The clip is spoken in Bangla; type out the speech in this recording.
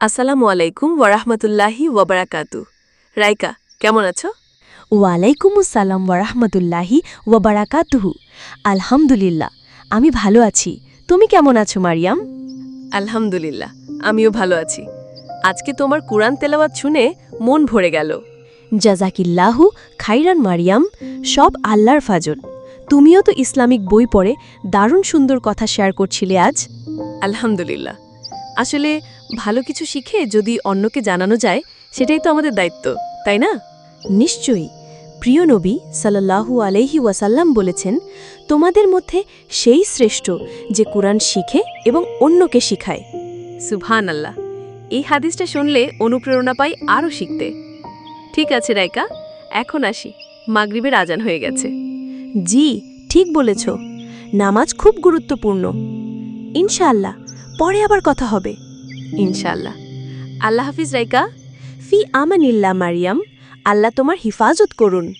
আসসালামু আলাইকুম ওয়ারাহমাতুল্লাহি ওয়াবারাকাতু রাইকা কেমন আছো? ওয়ালাইকুমুসালাম ওয়ারাহমতুল্লাহি ওয়াবারাকাতুহু আলহামদুলিল্লাহ আমি ভালো আছি। তুমি কেমন আছো মারিয়াম? আলহামদুলিল্লাহ আমিও ভালো আছি। আজকে তোমার কুরআন তেলাওয়াত শুনে মন ভরে গেল। জাজাকিল্লাহু খাইরান মারিয়াম সব আল্লাহর ফাজল। তুমিও তো ইসলামিক বই পড়ে দারুণ সুন্দর কথা শেয়ার করছিলে আজ। আলহামদুলিল্লাহ আসলে ভালো কিছু শিখে যদি অন্যকে জানানো যায়, সেটাই তো আমাদের দায়িত্ব, তাই না? নিশ্চয়ই। প্রিয় নবী সাল্লাল্লাহু আলাইহি ওয়াসাল্লাম বলেছেন, তোমাদের মধ্যে সেই শ্রেষ্ঠ যে কোরআন শিখে এবং অন্যকে শিখায়। সুবহান আল্লাহ এই হাদিসটা শুনলে অনুপ্রেরণা পাই আরও শিখতে। ঠিক আছে রায়কা এখন আসি। মাগরিবের আজান হয়ে গেছে। জি, ঠিক বলেছ। নামাজ খুব গুরুত্বপূর্ণ। ইনশাআল্লাহ। পরে আবার কথা হবে। ইনশাল্লাহ আল্লাহ হাফিজ রাইকা। ফি আমানিল্লা মারিয়াম। আল্লাহ তোমার হিফাজত করুন।